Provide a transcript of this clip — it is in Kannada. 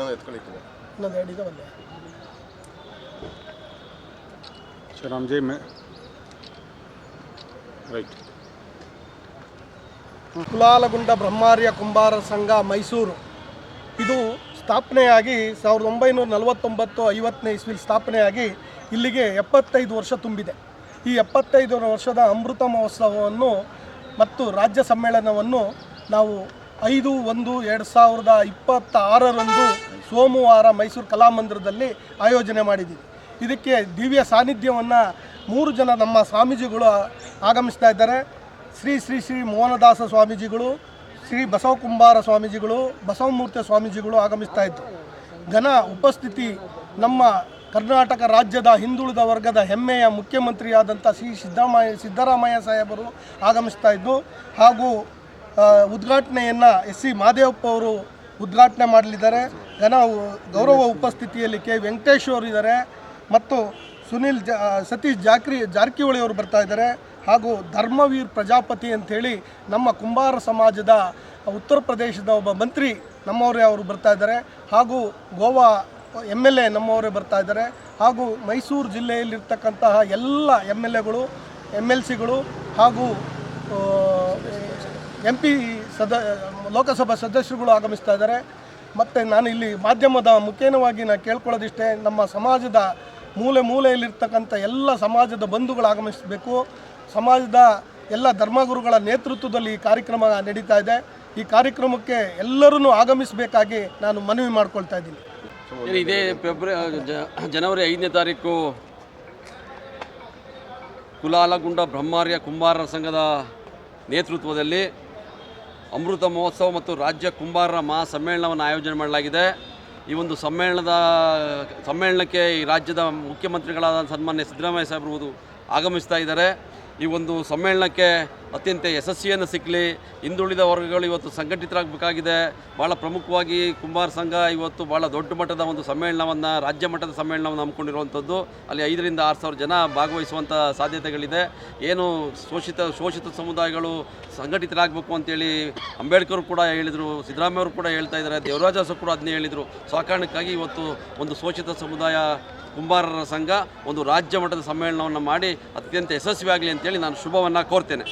ಇನ್ನೊಂದು ಎತ್ಕೊಳಿಕ್ಕಿದೆ ಇನ್ನೊಂದು ಎರಡು ರೈಟ್ ಕುಲಾಲಗುಂಡ ಬ್ರಹ್ಮಾರ್ಯ ಕುಂಬಾರ ಸಂಘ ಮೈಸೂರು. ಇದು ಸ್ಥಾಪನೆಯಾಗಿ ಸಾವಿರದ ಒಂಬೈನೂರ ನಲವತ್ತೊಂಬತ್ತು ಐವತ್ತನೇ ಇಸ್ವಿಲಿ ಸ್ಥಾಪನೆಯಾಗಿ ಇಲ್ಲಿಗೆ ಎಪ್ಪತ್ತೈದು ವರ್ಷ ತುಂಬಿದೆ. ಈ ಎಪ್ಪತ್ತೈದು ವರ್ಷದ ಅಮೃತ ಮಹೋತ್ಸವವನ್ನು ಮತ್ತು ರಾಜ್ಯ ಸಮ್ಮೇಳನವನ್ನು ನಾವು ಐದು ಒಂದು ಎರಡು ಸಾವಿರದ ಇಪ್ಪತ್ತಾರರಂದು ಸೋಮವಾರ ಮೈಸೂರು ಕಲಾಮಂದಿರದಲ್ಲಿ ಆಯೋಜನೆ ಮಾಡಿದ್ದೀವಿ. ಇದಕ್ಕೆ ದಿವ್ಯ ಸಾನ್ನಿಧ್ಯವನ್ನು ಮೂರು ಜನ ನಮ್ಮ ಸ್ವಾಮೀಜಿಗಳು ಆಗಮಿಸ್ತಾ ಇದ್ದಾರೆ. ಶ್ರೀ ಶ್ರೀ ಶ್ರೀ ಮೋಹನದಾಸ ಸ್ವಾಮೀಜಿಗಳು, ಶ್ರೀ ಬಸವ ಕುಂಬಾರ ಸ್ವಾಮೀಜಿಗಳು, ಬಸವಮೂರ್ತಿ ಸ್ವಾಮೀಜಿಗಳು ಆಗಮಿಸ್ತಾ ಇದ್ದರು. ಘನ ಉಪಸ್ಥಿತಿ ನಮ್ಮ ಕರ್ನಾಟಕ ರಾಜ್ಯದ ಹಿಂದುಳಿದ ವರ್ಗದ ಹೆಮ್ಮೆಯ ಮುಖ್ಯಮಂತ್ರಿಯಾದಂಥ ಶ್ರೀ ಸಿದ್ದರಾಮಯ್ಯ ಸಿದ್ದರಾಮಯ್ಯ ಸಾಹೇಬರು ಆಗಮಿಸ್ತಾ ಇದ್ದು ಹಾಗೂ ಉದ್ಘಾಟನೆಯನ್ನು ಎಸ್ ಸಿ ಮಾದೇವಪ್ಪ ಅವರು ಉದ್ಘಾಟನೆ ಮಾಡಲಿದ್ದಾರೆ. ಜನ ಗೌರವ ಉಪಸ್ಥಿತಿಯಲ್ಲಿ ಕೆ. ವೆಂಕಟೇಶ್ ಅವರು ಇದ್ದಾರೆ. ಮತ್ತು ಸುನಿಲ್ ಸತೀಶ್ ಜಾಕ್ರಿ, ಜಾರಕಿಹೊಳಿ ಅವರು ಬರ್ತಾ ಇದ್ದಾರೆ. ಹಾಗೂ ಧರ್ಮವೀರ್ ಪ್ರಜಾಪತಿ ಅಂಥೇಳಿ ನಮ್ಮ ಕುಂಬಾರ ಸಮಾಜದ ಉತ್ತರ ಪ್ರದೇಶದ ಒಬ್ಬ ಮಂತ್ರಿ ನಮ್ಮವರೇ ಅವರು ಬರ್ತಾ ಇದ್ದಾರೆ. ಹಾಗೂ ಗೋವಾ ಎಂ ಎಲ್ ಎ ನಮ್ಮವರೇ ಬರ್ತಾ ಇದ್ದಾರೆ. ಹಾಗೂ ಮೈಸೂರು ಜಿಲ್ಲೆಯಲ್ಲಿರ್ತಕ್ಕಂತಹ ಎಲ್ಲ ಎಂ ಎಲ್ ಎಗಳು ಎಂ ಎಲ್ ಸಿಗಳು ಹಾಗೂ ಎಂ ಪಿ ಸದ, ಲೋಕಸಭಾ ಸದಸ್ಯರುಗಳು ಆಗಮಿಸ್ತಾ ಇದ್ದಾರೆ. ಮತ್ತು ನಾನು ಇಲ್ಲಿ ಮಾಧ್ಯಮದ ಮುಖೇನವಾಗಿ ನಾನು ಕೇಳ್ಕೊಳ್ಳೋದಿಷ್ಟೇ, ನಮ್ಮ ಸಮಾಜದ ಮೂಲೆ ಮೂಲೆಯಲ್ಲಿರ್ತಕ್ಕಂಥ ಎಲ್ಲ ಸಮಾಜದ ಬಂಧುಗಳು ಆಗಮಿಸಬೇಕು. ಸಮಾಜದ ಎಲ್ಲ ಧರ್ಮಗುರುಗಳ ನೇತೃತ್ವದಲ್ಲಿ ಈ ಕಾರ್ಯಕ್ರಮ ನಡೀತಾ ಇದೆ. ಈ ಕಾರ್ಯಕ್ರಮಕ್ಕೆ ಎಲ್ಲರೂ ಆಗಮಿಸಬೇಕಾಗಿ ನಾನು ಮನವಿ ಮಾಡ್ಕೊಳ್ತಾ ಇದ್ದೀನಿ. ಇದೇ ಫೆಬ್ರವರಿ ಜನವರಿ ಐದನೇ ತಾರೀಕು ಕುಲಾಲಗುಂಡ ಬ್ರಹ್ಮಾರ್ಯ ಕುಂಬಾರರ ಸಂಘದ ನೇತೃತ್ವದಲ್ಲಿ ಅಮೃತ ಮಹೋತ್ಸವ ಮತ್ತು ರಾಜ್ಯ ಕುಂಬಾರರ ಮಹಾ ಸಮ್ಮೇಳನವನ್ನು ಆಯೋಜನೆ ಮಾಡಲಾಗಿದೆ. ಈ ಒಂದು ಸಮ್ಮೇಳನದ, ಸಮ್ಮೇಳನಕ್ಕೆ ಈ ರಾಜ್ಯದ ಮುಖ್ಯಮಂತ್ರಿಗಳಾದ ಸನ್ಮಾನ್ಯ ಸಿದ್ದರಾಮಯ್ಯ ಸಾಹೇಬರು ಆಗಮಿಸ್ತಾ ಇದ್ದಾರೆ. ಈ ಒಂದು ಸಮ್ಮೇಳನಕ್ಕೆ ಅತ್ಯಂತ ಯಶಸ್ವಿಯನ್ನು ಸಿಕ್ಕಲಿ. ಹಿಂದುಳಿದ ವರ್ಗಗಳು ಇವತ್ತು ಸಂಘಟಿತರಾಗಬೇಕಾಗಿದೆ. ಭಾಳ ಪ್ರಮುಖವಾಗಿ ಕುಂಬಾರ ಸಂಘ ಇವತ್ತು ಭಾಳ ದೊಡ್ಡ ಮಟ್ಟದ ಒಂದು ಸಮ್ಮೇಳನವನ್ನು, ರಾಜ್ಯ ಮಟ್ಟದ ಸಮ್ಮೇಳನವನ್ನು ಹಮ್ಮಿಕೊಂಡಿರುವಂಥದ್ದು. ಅಲ್ಲಿ ಐದರಿಂದ ಆರು ಸಾವಿರ ಜನ ಭಾಗವಹಿಸುವಂಥ ಸಾಧ್ಯತೆಗಳಿದೆ. ಏನು ಶೋಷಿತ ಶೋಷಿತ ಸಮುದಾಯಗಳು ಸಂಘಟಿತರಾಗಬೇಕು ಅಂತೇಳಿ ಅಂಬೇಡ್ಕರ್ ಕೂಡ ಹೇಳಿದರು ಸಿದ್ದರಾಮಯ್ಯವರು ಕೂಡ ಹೇಳ್ತಾ ಇದ್ದಾರೆ, ದೇವರಾಜ ಅರಸು ಕೂಡ ಅದನ್ನೇ ಹೇಳಿದರು. ಸೊ ಆ ಕಾರಣಕ್ಕಾಗಿ ಇವತ್ತು ಒಂದು ಶೋಷಿತ ಸಮುದಾಯ ಕುಂಬಾರರ ಸಂಘ ಒಂದು ರಾಜ್ಯ ಮಟ್ಟದ ಸಮ್ಮೇಳನವನ್ನು ಮಾಡಿ ಅತ್ಯಂತ ಯಶಸ್ವಿಯಾಗಲಿ ಅಂತೇಳಿ ನಾನು ಶುಭವನ್ನು ಕೋರ್ತೇನೆ.